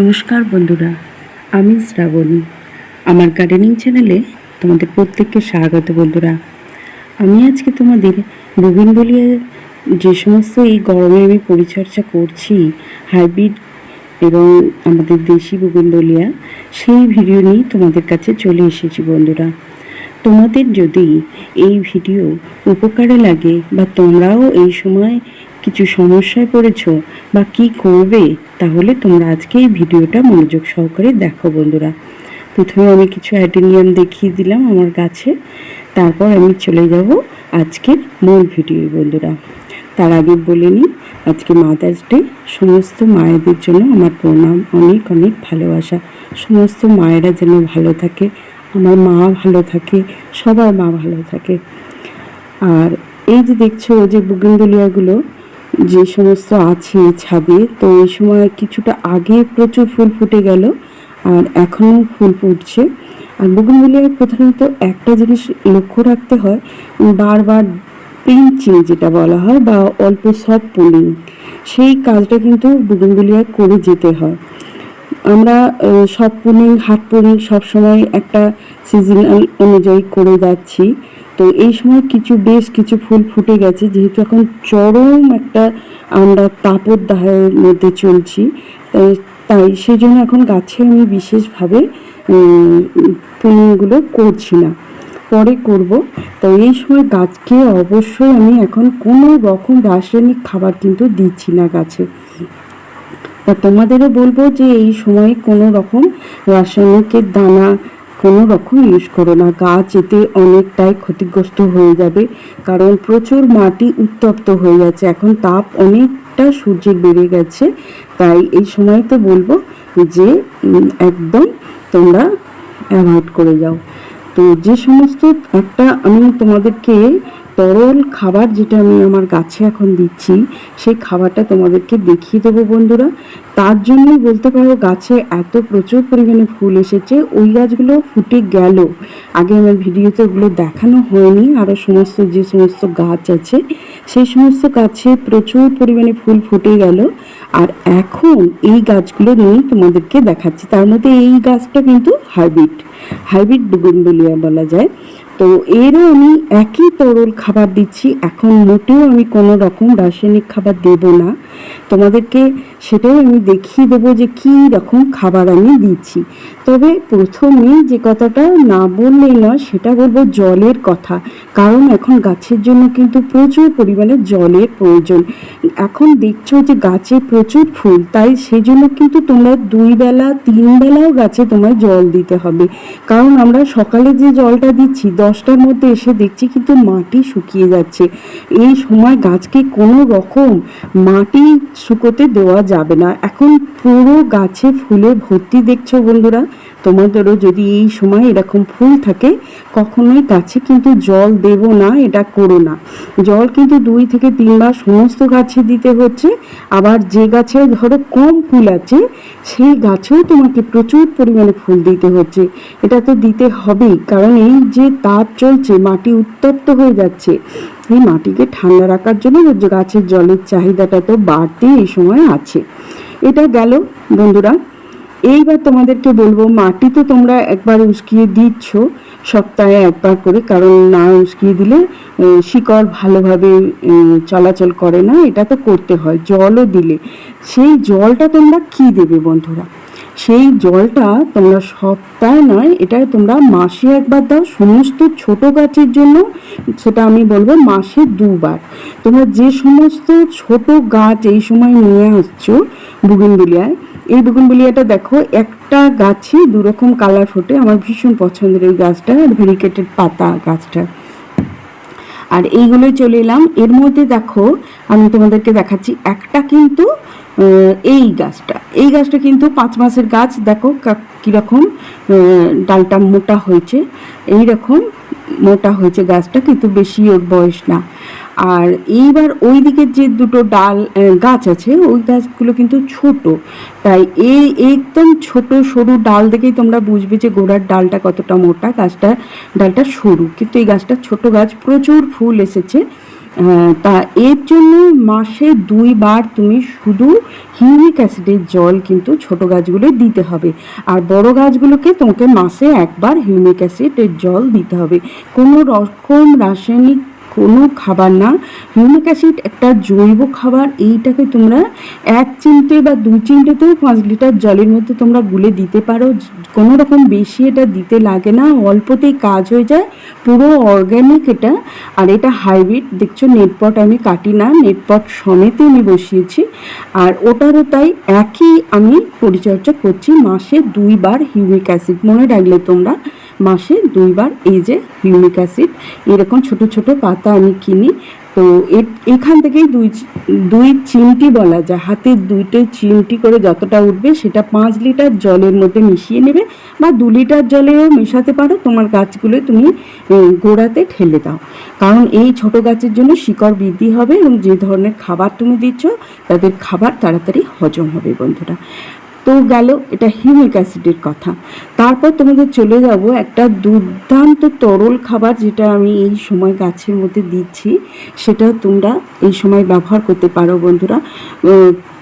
নমস্কার বন্ধুরা, আমি শ্রাবণী। আমার গার্ডেনিং চ্যানেলে তোমাদের প্রত্যেককে স্বাগত বন্ধুরা। আমি আজকে তোমাদের বলিয়ে যে সমস্ত এই গরমে আমি পরিচর্যা করছি হাইব্রিড এবং আমাদের দেশি বলিয়া, সেই ভিডিও নিয়ে তোমাদের কাছে চলে এসেছি বন্ধুরা। তোমাদের যদি এই ভিডিও উপকারে লাগে বা তোমরাও এই সময় কিছু সমস্যায় পড়েছ বা কি করবে, তাহলে তোমরা আজকে এই ভিডিওটা মনোযোগ সহকারে দেখো বন্ধুরা। প্রথমে আমি কিছু অ্যাডেনিয়াম দেখিয়ে দিলাম আমার গাছে, তারপর আমি চলে যাব আজকের মূল ভিডিও বন্ধুরা। তার আগে বলে নিই, আজকে মাদার্স ডে সমস্ত মায়েদের জন্য আমার প্রণাম, অনেক অনেক ভালোবাসা। সমস্ত মায়েরা যেন ভালো থাকে আমার মা ভালো থাকে, সবার মা ভালো থাকে। আর এই যে দেখছ যে বুগেন্দুলিয়াগুলো যে সমস্ত আছে ছাদে, তো এই সময় কিছুটা আগে প্রচুর ফুল ফুটে গেল, আর এখনও ফুল ফুটছে। আর বুগেনভেলিয়ায় প্রধানত একটা জিনিস লক্ষ্য রাখতে হয়, বারবার পিঞ্চিং যেটা বলা হয়, বা অল্প সব পুলিং, সেই কাজটা কিন্তু বুগেন্দুলিয়ায় করে যেতে হয়। আমরা সব পুলিং হাট পুলিং সবসময় একটা সিজনাল অনুযায়ী করে যাচ্ছি। তো এই সময় কিছু, বেশ কিছু ফুল ফুটে গেছে, যেহেতু এখন চরম একটা আমরা তাপদাহের মধ্যে চলছি তাই সেই জন্য এখন গাছে আমি বিশেষভাবে ফুলগুলো করছি না। পরে করব। তো এই সময় গাছকে অবশ্যই আমি এখন কোনো রকম রাসায়নিক খাবার কিন্তু দিচ্ছি না গাছে। তা তোমাদেরও বলব যে এই সময় কোনো রকম রাসায়নিকের দানা কোনো রকম ইউজ করো না। গাছ এতে অনেকটাই ক্ষতিগ্রস্ত হয়ে যাবে, কারণ প্রচুর মাটি উত্তপ্ত হয়ে যাচ্ছে। এখন তাপ অনেকটা সূর্যের বেড়ে গেছে, তাই এই সময় তো বলব যে একদম তোমরা অ্যাভয়েড করে যাও। তো যে সমস্ত একটা আমি তোমাদেরকে তরল খাবার যেটা আমি আমার গাছে এখন দিচ্ছি, সেই খাবারটা তোমাদেরকে দেখিয়ে দেবো বন্ধুরা। তার জন্যই বলতে পারো গাছে এত প্রচুর পরিমাণে ফুল এসেছে, ওই গাছগুলো ফুটে গেল। আগে আমার ভিডিওতে ওগুলো দেখানো হয়নি আরও সমস্ত যে সমস্ত গাছ আছে, সেই সমস্ত গাছে প্রচুর পরিমাণে ফুল ফুটে গেল। আর এখন এই গাছগুলো নিয়েই তোমাদেরকে দেখাচ্ছি। তার মধ্যে এই গাছটা কিন্তু হাইব্রিড হাইব্রিড বুগুনবলিয়া বলা যায়। তো এরও আমি একই তরল খাবার দিচ্ছি। এখন মোটেও আমি কোনো রকম রাসায়নিক খাবার দেব না। তোমাদেরকে সেটাও আমি দেখিয়ে দেবো যে কী রকম খাবার আমি দিচ্ছি। তবে প্রথমে যে কথাটা না বললেই নয়, সেটা বলব জলের কথা। কারণ এখন গাছের জন্য কিন্তু প্রচুর পরিমাণে জলের প্রয়োজন। এখন দেখছ যে গাছে প্রচুর ফুল, তাই সেই জন্য কিন্তু তোমরা দুই বেলা, তিন বেলাও গাছে তোমার জল দিতে হবে। কারণ আমরা সকালে যে জলটা দিচ্ছি, দশটার মধ্যে এসে দেখছি কিন্তু মাটি শুকিয়ে যাচ্ছে। এই সময় গাছকে কোনো রকম মাটি শুকোতে দেওয়া যাবে না। এখন পুরো গাছে ফুলে ভর্তি দেখছ বন্ধুরা। তোমাদেরও যদি এই সময় এরকম ফুল থাকে, কখনোই গাছে কিন্তু জল দেব না, এটা করো না। জল কিন্তু দুই থেকে তিনবার সমস্ত গাছে দিতে হচ্ছে। আবার যে গাছে ধরো কম ফুল আছে, সেই গাছেও তোমাকে প্রচুর পরিমাণে ফুল দিতে হচ্ছে। এটা তো দিতে হবেই, কারণ এই যে তাপ চলছে, মাটি উত্তপ্ত হয়ে যাচ্ছে, এই মাটিকে ঠান্ডা রাখার জন্য গাছের জলের চাহিদাটা তো বাড়তে এই সময় আছে। এটা গেল, বন্ধুরা। এইবার তোমাদেরকে বলব, মাটি তো তোমরা একবার উস্কিয়ে দিচ্ছ, সপ্তাহে একবার করে, কারণ না উস্কিয়ে দিলে শিকড় ভালোভাবে চলাচল করে না, এটা তো করতে হয়, জলও দিলে। সেই জলটা তোমরা কি দেবে বন্ধুরা? সেই জলটা তোমরা সপ্তাহে নয়, এটা তোমরা মাসে একবার দাও, সমস্ত ছোট গাছের জন্য, সেটা আমি বলব মাসে দুবার। তোমরা যে সমস্ত ছোট গাছ এই সময় নিয়ে আসছো, বুগিনবিলিয়ায় এই বুগিনবিলিয়াটা দেখো, একটা গাছে দুরকম কালার ফোটে। আমার ভীষণ পছন্দের এই গাছটা ভেরিকেটেড পাতা গাছটা। আর এইগুলোই চলে এলাম। এর মধ্যে দেখো, আমি তোমাদেরকে দেখাচ্ছি একটা কিন্তু এই গাছটা। এই গাছটা কিন্তু পাঁচ মাসের গাছ। দেখো কীরকম ডালটা মোটা হয়েছে। এই রকম মোটা হয়েছে গাছটা, কিন্তু বেশি ওর বয়স না। আর এইবার ওই দিকের যে দুটো ডাল গাছ আছে, ওই গাছগুলো কিন্তু ছোট। তাই এই একদম ছোট, সরু ডাল দেখেই তোমরা বুঝবে যে গোড়ার ডালটা কতটা মোটা গাছটা ডালটা সরু। কিন্তু এই গাছটা ছোট গাছ, প্রচুর ফুল এসেছে। তা এর জন্য মাসে দুইবার তুমি শুধু হিউমিক অ্যাসিডের জল কিন্তু ছোট গাছগুলো দিতে হবে। আর বড় গাছগুলোকে তোমাকে মাসে একবার হিউমিক অ্যাসিডের জল দিতে হবে। কোনো রকম রাসায়নিক কোনো খাবার না। হিউমিক অ্যাসিড একটা জৈব খাবার, এইটাকে তোমরা এক চিমটে বা দুই চিমটেতেও পাঁচ লিটার জলের মধ্যে তোমরা গুলে দিতে পারো। কোনো রকম বেশি এটা দিতে লাগে না, অল্পতেই কাজ হয়ে যায়। পুরো অর্গ্যানিক এটা। আর এটা হাইব্রিড দেখছ নেটপট আমি কাটি না, নেটপট সমেতে আমি বসিয়েছি। আর ওটারও তাই একই আমি পরিচর্যা করছি, মাসে দুইবার হিউমিক অ্যাসিড মনে রাখলে তোমরা। মাসে দুইবার এই যে হিউমিক অ্যাসিড, এরকম ছোট ছোট পাতা আমি কিনি। তো এখান থেকেই দুই দুই চিমটি বলা যায়। হাতের দুইটে চিমটি করে যতটা উঠবে সেটা পাঁচ লিটার জলের মধ্যে মিশিয়ে নেবে বা দু লিটার জলেও মেশাতে পারো। তোমার গাছগুলো তুমি গোড়াতে ঠেলে দাও। কারণ এই ছোট গাছের জন্য শিকড় বৃদ্ধি হবে এবং যে ধরনের খাবার তুমি দিচ্ছ, তাদের খাবার তাড়াতাড়ি হজম হবে বন্ধুরা। তো গেল, এটা হিউমিক অ্যাসিডের কথা। তারপর তোমাদের চলে যাব একটা দুর্দান্ত তরল খাবার যেটা আমি এই সময় গাছের মধ্যে দিচ্ছি। সেটা তোমরা এই সময় ব্যবহার করতে পারো বন্ধুরা।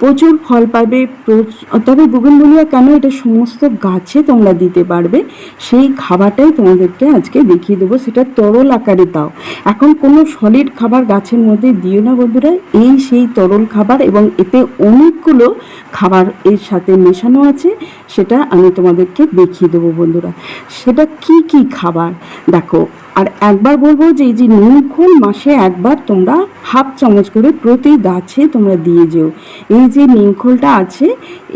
প্রচুর ফল পাবে তবে বুগনভুলিয়া কেন এটা সমস্ত গাছে তোমরা দিতে পারবে? সেই খাবারটাই তোমাদেরকে আজকে দেখিয়ে দেবো, সেটা তরল আকারে দাও। এখন কোনো সলিড খাবার গাছের মধ্যে দিও না বন্ধুরা, এই সেই তরল খাবার এবং এতে অনেকগুলো খাবার এর সাথে মেশানো আছে, সেটা আমি তোমাদেরকে দেখিয়ে দেবো বন্ধুরা। সেটা কি কি খাবার? দেখো আর একবার বলব যে এই যে নিমখোল মাসে একবার তোমরা হাফ চামচ করে প্রতি গাছে তোমরা দিয়ে যেও। এই যে নিমখোলটা আছে,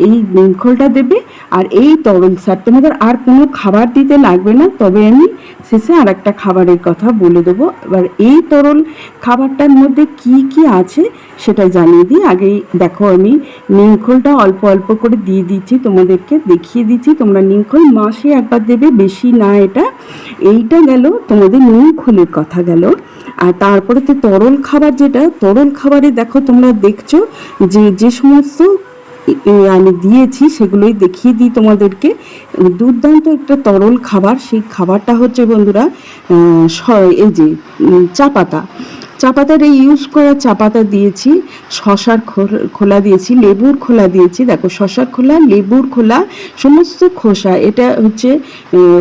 এই নিমখোলটা দেবে আর এই তরল সার। তোমাদের আর কোনো খাবার দিতে লাগবে না, তবে আমি শেষে আর একটা খাবারের কথা বলে দেবো। এবার এই তরল খাবারটার মধ্যে কি কি আছে সেটা জানিয়ে দিই। আগেই দেখো আমি নিমখোলটা অল্প অল্প করে দিয়ে দিচ্ছি, তোমাদেরকে দেখিয়ে দিচ্ছি। তোমরা নিমখোল মাসে একবার দেবে, বেশি না এটা। এইটা গেল তোমাদের নিমখোলের কথা গেল। আর তারপরে তো তরল খাবার যেটা, তরল খাবারে দেখো তোমরা দেখছ যে যে সমস্ত আমি দিয়েছি সেগুলোই দেখিয়ে দিই তোমাদেরকে। দুর্দান্ত একটা তরল খাবার, সেই খাবারটা হচ্ছে বন্ধুরা এই যে চা পাতা। চা পাতার এই ইউজ করা চা পাতা দিয়েছি, শশার খোল- খোলা দিয়েছি, লেবুর খোলা দিয়েছি। দেখো, শশার খোলা, লেবুর খোলা, সমস্ত খোসা। এটা হচ্ছে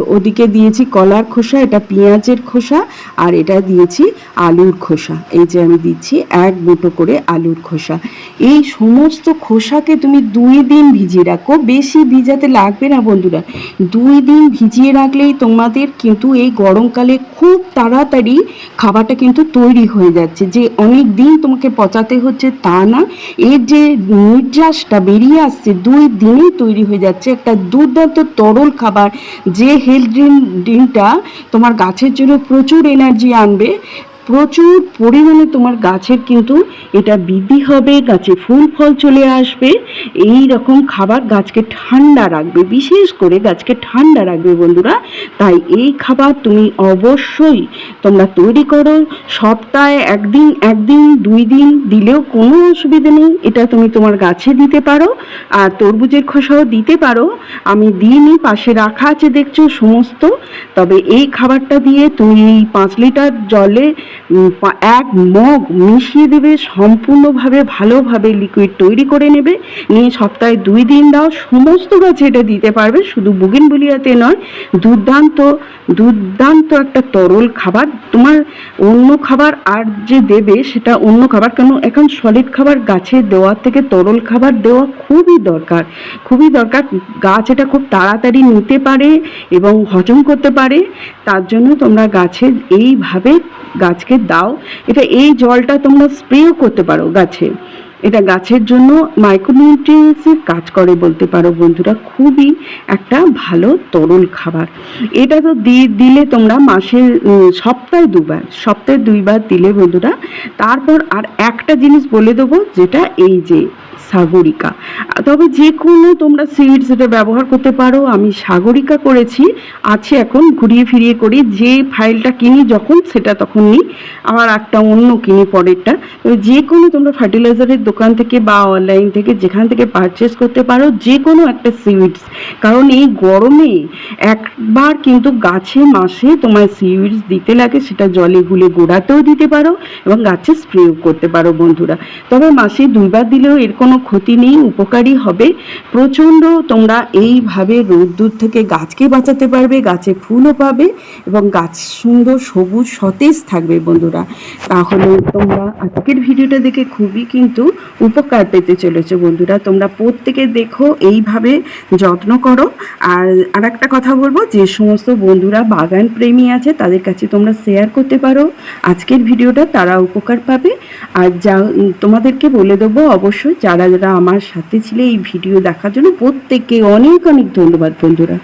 ওদিকে দিয়েছি কলার খোসা, এটা পেঁয়াজের খোসা, আর এটা দিয়েছি আলুর খোসা। এই যে আমি দিচ্ছি, এক মুঠো করে আলুর খোসা। এই সমস্ত খোসাকে তুমি দুই দিন ভিজিয়ে রাখো। বেশি ভিজাতে লাগবে না, বন্ধুরা। দুই দিন ভিজিয়ে রাখলেই তোমাদের কিন্তু এই গরমকালে খুব তাড়াতাড়ি খাবারটা কিন্তু তৈরি হয়ে যাচ্ছে যে অনেক দিন তোমাকে পচাতে হচ্ছে তা না। এর যে নির্যাসটা বেরিয়ে আসছে দুই দিনেই তৈরি হয়ে যাচ্ছে একটা দুর্দান্ত তরল খাবার। যে হেলথ ড্রিঙ্ক ড্রিঙ্কটা তোমার গাছের জন্য প্রচুর এনার্জি আনবে। প্রচুর পরিমাণে তোমার গাছের কিন্তু এটা বৃদ্ধি হবে, গাছে ফুল, ফল চলে আসবে। এই রকম খাবার গাছকে ঠান্ডা রাখবে, বিশেষ করে গাছকে ঠান্ডা রাখবে বন্ধুরা। তাই এই খাবার তুমি অবশ্যই তোমরা তৈরি করো। সপ্তাহে একদিন একদিন, দুই দিন দিলেও কোনো অসুবিধে নেই, এটা তুমি তোমার গাছে দিতে পারো। আর তরমুজের খোসাও দিতে পারো। আমি দিইনি পাশে রাখা আছে, দেখছ সমস্ত। তবে এই খাবারটা দিয়ে তুমি পাঁচ লিটার জলে এক মগ মিশিয়ে দেবে, সম্পূর্ণভাবে, ভালোভাবে লিকুইড তৈরি করে নেবে। নিয়ে সপ্তাহে দুই দিন দাও, সমস্ত গাছে এটা দিতে পারবে, শুধু বুগিন বুলিয়াতে নয়, দুর্দান্ত দুর্দান্ত একটা তরল খাবার। তোমার অন্য খাবার আর যে দেবে সেটা অন্য খাবার, কেন এখন সলিড খাবার গাছে দেওয়ার থেকে তরল খাবার দেওয়া খুবই দরকার। খুবই দরকার গাছ এটা খুব তাড়াতাড়ি নিতে পারে এবং হজম করতে পারে। তার জন্য তোমরা গাছে এইভাবে গাছকে দাও। এটা এই জলটা তোমরা স্প্রেও করতে পারো গাছে। এটা গাছের জন্য মাইক্রোনিউট্রিয়েন্টসের কাজ করে বলতে পারো বন্ধুরা, খুবই একটা ভালো তরল খাবার। এটা তো দিলে তোমরা মাসে সপ্তাহে দুবার, সপ্তাহে দুইবার দিলে বন্ধুরা, তারপর আর একটা জিনিস বলে দেবো যেটা এই যে সাগরিকা। তবে যে কোনো তোমরা সিডস এটা ব্যবহার করতে পারো, আমি সাগরিকা করেছি, আছে এখন, ঘুরিয়ে ফিরিয়ে করি, যে ফাইলটা কিনি যখন, সেটা তখন নিই আবার একটা অন্য কিনি পরেরটা। যে কোনো তোমরা ফার্টিলাইজারের দোকান থেকে বা অনলাইন থেকে যেখান থেকে পারচেস করতে পারো যে কোনো একটা সিউইডস কারণ এই গরমে একবার কিন্তু গাছে মাসে তোমার সিউইডস দিতে লাগে, সেটা জলে গুলে গোড়াতেও দিতে পারো এবং গাছে স্প্রেও করতে পারো বন্ধুরা। তবে মাসে দুইবার দিলেও এর কোনো ক্ষতি নেই, উপকারী হবে। প্রচণ্ড তোমরা এইভাবে রোদ্দুর থেকে গাছকে বাঁচাতে পারবে, গাছে ফুলও পাবে এবং গাছ সুন্দর সবুজ সতেজ থাকবে বন্ধুরা। তাহলে তোমরা আজকের ভিডিওটা দেখে খুবই কিন্তু উপকার পেতে চলেছে বন্ধুরা। তোমরা প্রত্যেকে দেখো, এইভাবে যত্ন করো। আর আর একটা কথা বলব, যে সমস্ত বন্ধুরা বাগান প্রেমী আছে, তাদের কাছে তোমরা শেয়ার করতে পারো। আজকের ভিডিওটা তারা উপকার পাবে। আর যা, তোমাদেরকে বলে দেবো, অবশ্যই যারা যারা আমার সাথে ছিলে এই ভিডিও দেখার জন্য, প্রত্যেককে অনেক অনেক ধন্যবাদ বন্ধুরা।